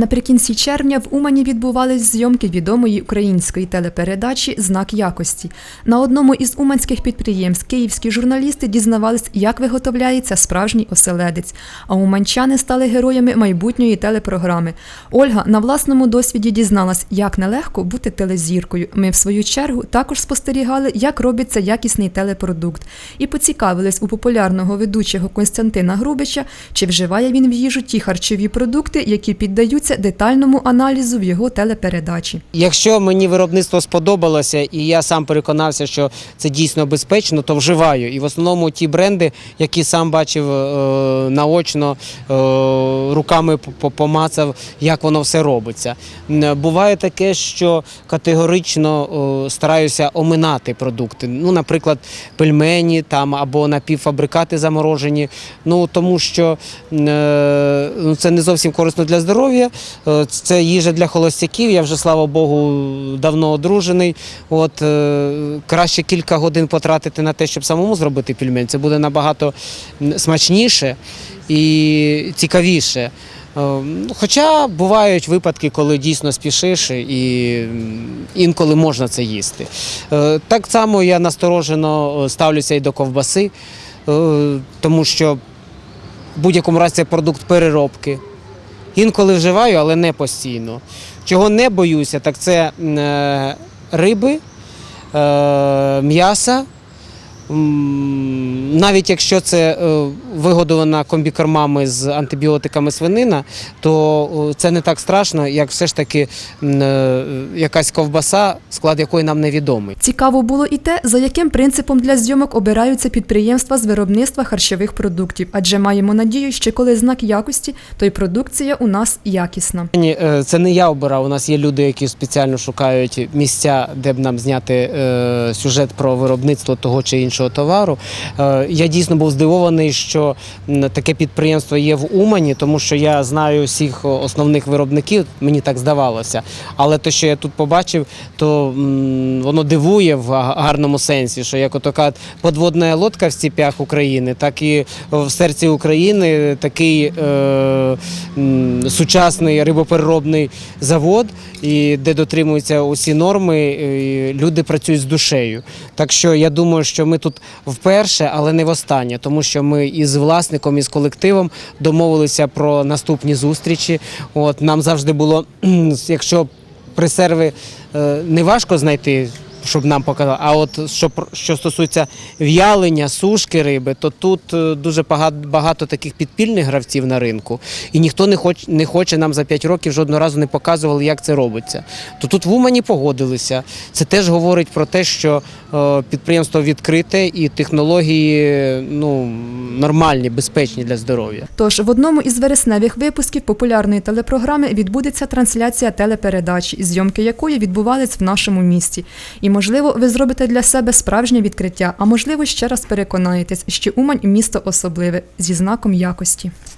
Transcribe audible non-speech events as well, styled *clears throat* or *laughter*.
Наприкінці червня в Умані відбувались зйомки відомої української телепередачі Знак якості. На одному із уманських підприємств київські журналісти дізнавались, як виготовляється справжній оселедець. А уманчани стали героями майбутньої телепрограми. Ольга на власному досвіді дізналась, як нелегко бути телезіркою. Ми, в свою чергу, також спостерігали, як робиться якісний телепродукт, і поцікавились у популярного ведучого Константина Грубича, чи вживає він в їжу ті харчові продукти, які піддаються детальному аналізу в його телепередачі. Якщо мені виробництво сподобалося, і я сам переконався, що це дійсно безпечно, то вживаю. І в основному ті бренди, які сам бачив е, наочно, е, руками по- по- помацав, як воно все робиться. Буває таке, що категорично е, стараюся оминати продукти. Ну, наприклад, пельмені там або напівфабрикати заморожені. Ну тому що е, ну, це не зовсім корисно для здоров'я. Е, Це їжа для холостяків. Я вже слава Богу давно одружений. От е, краще кілька годин потратити на те, щоб самому зробити пельмень. Це буде набагато смачніше і цікавіше. Е, ну, Хоча бувають випадки, коли дійсно спішиш і інколи можна це їсти. Так само я насторожено ставлюся і до ковбаси, тому що в будь-якому разі це продукт переробки. Інколи вживаю, але не постійно. Чого не боюся, так це е, риби, е, м'яса. Навіть якщо це е, вигодована комбікормами з антибіотиками свинина, то е, це не так страшно, як все ж таки е, якась ковбаса, склад якої нам невідомий. Цікаво було і те, за яким принципом для зйомок обираються підприємства з виробництва харчових продуктів, адже маємо надію, що коли знак якості, то й продукція у нас якісна. Ні, це не я обирав. У нас є люди, які спеціально шукають місця, де б нам зняти сюжет про виробництво того чи іншого товару. Е, я дійсно був здивований, що таке підприємство є в Умані, тому що я знаю всіх основних виробників, мені так здавалося. Але те, що я тут побачив, то воно дивує в гарному сенсі, що як така подводна лодка в степях України, так і в серці України такий е, сучасний рибопереробний завод, де дотримуються усі норми, люди працюють з душею. Так що я думаю, що ми тут вперше, але не востаннє, тому що ми із власником, із колективом домовилися про наступні зустрічі. От нам завжди було, *clears throat* якщо пресерви е, не важко знайти. Щоб нам показали. А от що, що стосується в'ялення, сушки риби, то тут е, дуже багато, багато таких підпільних гравців на ринку, і ніхто не хоче, не хоче нам за 5 років жодного разу не показували, як це робиться. То тут в Умані погодилися. Це теж говорить про те, що е, підприємство відкрите і технології ну, нормальні, безпечні для здоров'я. Тож в одному із вересневих випусків популярної телепрограми відбудеться трансляція телепередачі, зйомки якої відбувались в нашому місті. Можливо, ви зробите для себе справжнє відкриття, а можливо, ще раз переконаєтесь, що Умань місто особливе зі знаком якості.